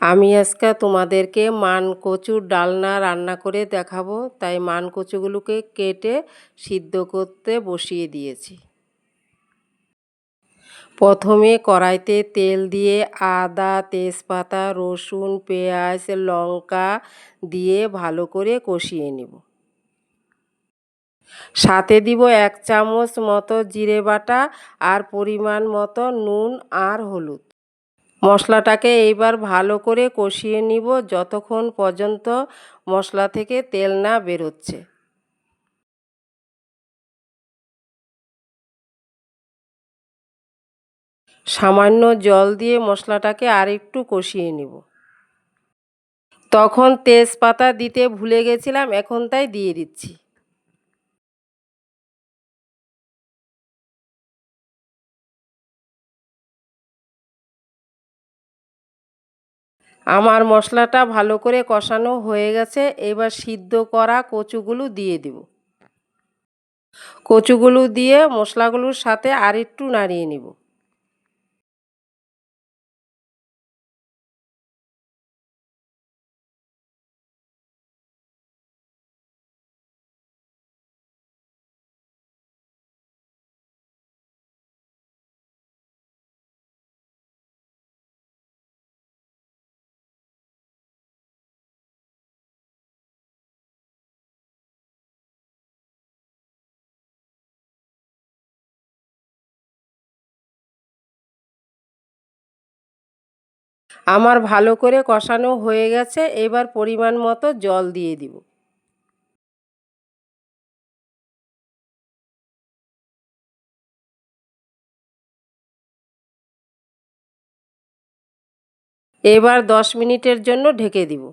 আমি আজকে তোমাদেরকে মান কচুর ডালনা রান্না করে দেখাবো। তাই মান কচুগুলোকে কেটে সিদ্ধ করতে বসিয়ে দিয়েছি। প্রথমে কড়াইতে তেল দিয়ে আদা, তেজপাতা, রসুন, পেঁয়াজ, লঙ্কা দিয়ে ভালো করে কষিয়ে নেব। সাথে দিব এক চামচ মতো জিরে বাটা আর পরিমাণ মতো নুন আর হলুদ। মশলাটাকে এইবার ভালো করে কষিয়ে নিব যতক্ষণ পর্যন্ত মশলা থেকে তেল না বেরোচ্ছে। সামান্য জল দিয়ে মশলাটাকে আর একটু কষিয়ে নিব। তখন তেজপাতা দিতে ভুলে গেছিলাম, এখন তাই দিয়ে দিচ্ছি। আমার মশলাটা ভালো করে কষানো হয়ে গেছে, এবার সিদ্ধ করা কচুগুলো দিয়ে দেব। কচুগুলো দিয়ে মশলাগুলোর সাথে আর একটু নাড়িয়ে নিব। আমার ভালো করে কষানো হয়ে গেছে, এবার পরিমাণ মতো জল দিয়ে দিব। এবার দশ মিনিটের জন্য ঢেকে দিব।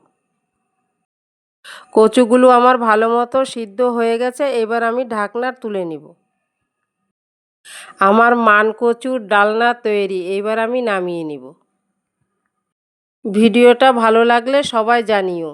কচুগুলো আমার ভালো মতো সিদ্ধ হয়ে গেছে, এবার আমি ঢাকনার তুলে নিব। আমার মান কচুর ডালনা তৈরি, এবার আমি নামিয়ে নিব। ভিডিওটা ভালো লাগলে সবাই জানিও।